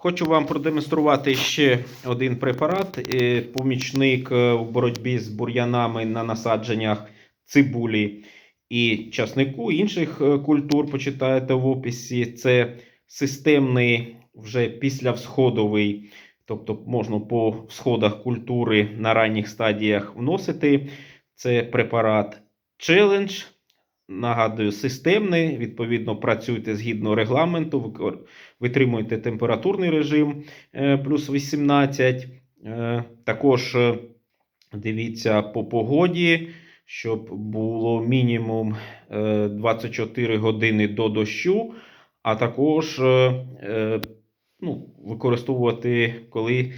Хочу вам продемонструвати ще один препарат, е, помічник е, в боротьбі з бур'янами на насадженнях цибулі і часнику, інших е, культур, почитаєте в описі. Це системний вже післявсходовий, тобто можна по всходах культури на ранніх стадіях вносити. Це препарат Challenge. Нагадую, системний. Відповідно, працюйте згідно регламенту, витримуйте температурний режим е, плюс 18. Е, Також е, дивіться по погоді, щоб було мінімум е, 24 години до дощу, а також ну, використовувати, коли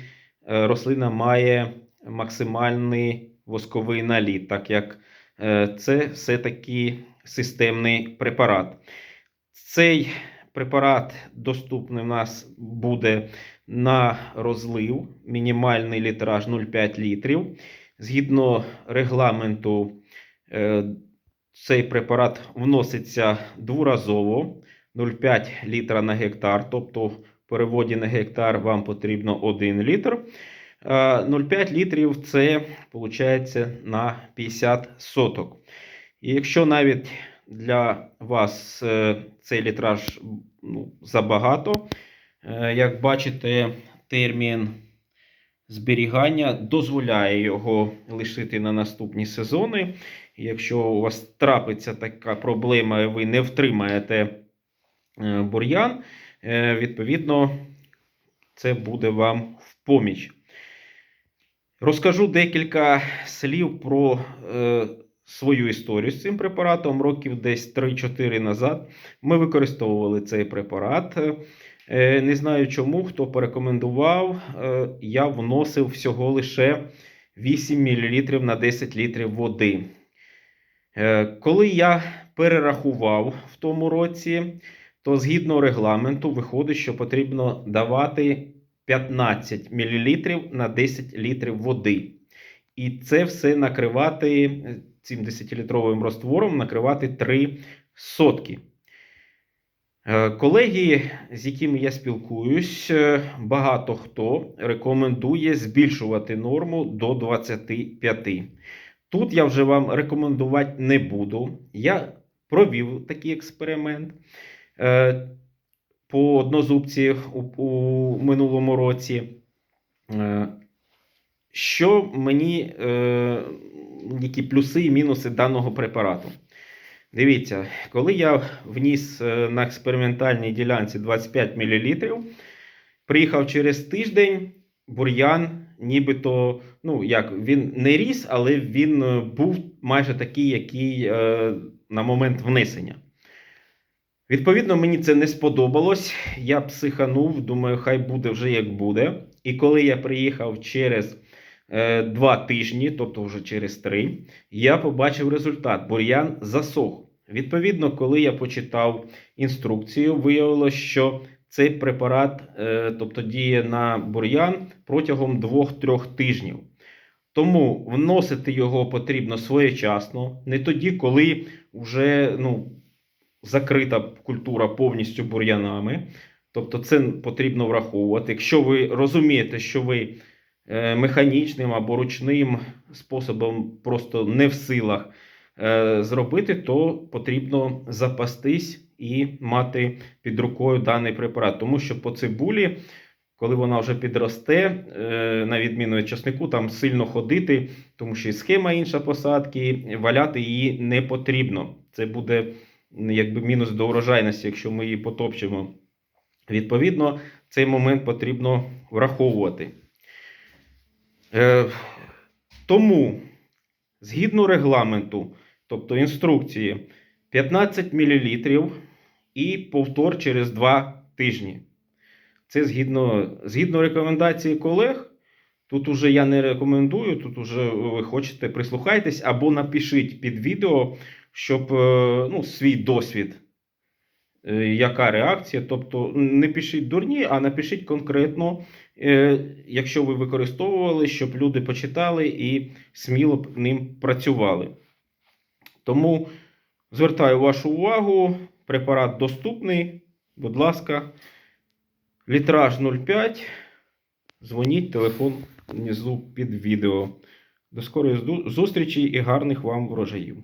рослина має максимальний восковий наліт, так як це все-таки системний препарат. Цей препарат доступний у нас буде на розлив, мінімальний літраж 0,5 літрів. Згідно регламенту, е, цей препарат вноситься дворазово 0,5 літра на гектар, тобто в переводі на гектар вам потрібно 1 літр. Е, 0,5 літрів це виходить на 50 соток. І якщо навіть для вас е, цей літраж ну, забагато, е, як бачите, термін зберігання дозволяє його лишити на наступні сезони. Якщо у вас трапиться така проблема, і ви не втримаєте е, бур'ян, відповідно, це буде вам в поміч. Розкажу декілька слів про свою історію з цим препаратом. Років десь 3-4 назад ми використовували цей препарат. Е, не знаю чому, хто порекомендував. Е, я вносив всього лише 8 мл на 10 літрів води. Е, коли я перерахував в тому році, то згідно регламенту виходить, що потрібно давати 15 мл на 10 літрів води. І це все накривати цим 10-літровим розтвором, накривати 3 сотки. Е, Колеги, з якими я спілкуюсь, е, багато хто рекомендує збільшувати норму до 25. Тут я вже вам рекомендувати не буду. Я провів такий експеримент е, по однозубці у, у минулому році. Що мені, е, які плюси і мінуси даного препарату? Дивіться, коли я вніс е, на експериментальній ділянці 25 мл, приїхав через тиждень, бур'ян, нібито, ну як, він не ріс, але він е, був майже такий, який е, на момент внесення. Відповідно, мені це не сподобалось. Я психанув, думаю, хай буде вже як буде. І коли я приїхав через два тижні, тобто вже через три, я побачив результат. Бур'ян засох. Відповідно, коли я почитав інструкцію, виявилося, що цей препарат, е, тобто діє на бур'ян протягом 2-3 тижнів. Тому вносити його потрібно своєчасно, не тоді, коли вже ну, закрита культура повністю бур'янами. Тобто це потрібно враховувати. Якщо ви розумієте, що ви е, механічним або ручним способом просто не в силах е, зробити, то потрібно запастись і мати під рукою даний препарат. Тому що по цибулі, коли вона вже підросте, е, на відміну від часнику, там сильно ходити, тому що і схема інша посадки, валяти її не потрібно. Це буде якби мінус до урожайності, якщо ми її потопчемо. Відповідно, цей момент потрібно враховувати. Е, тому, згідно регламенту, тобто інструкції, 15 мл і повтор через 2 тижні. Це згідно, згідно рекомендації колег. Тут уже я не рекомендую, тут уже ви хочете прислухайтесь або напишіть під відео, щоб е, ну, свій досвід, яка реакція. Тобто не пишіть дурні, а напишіть конкретно, е, якщо ви використовували, щоб люди почитали і сміло б ним працювали. Тому звертаю вашу увагу, препарат доступний. Будь ласка, Літраж 05. Дзвоніть, телефон внизу під відео. До скорої зустрічі і гарних вам врожаїв.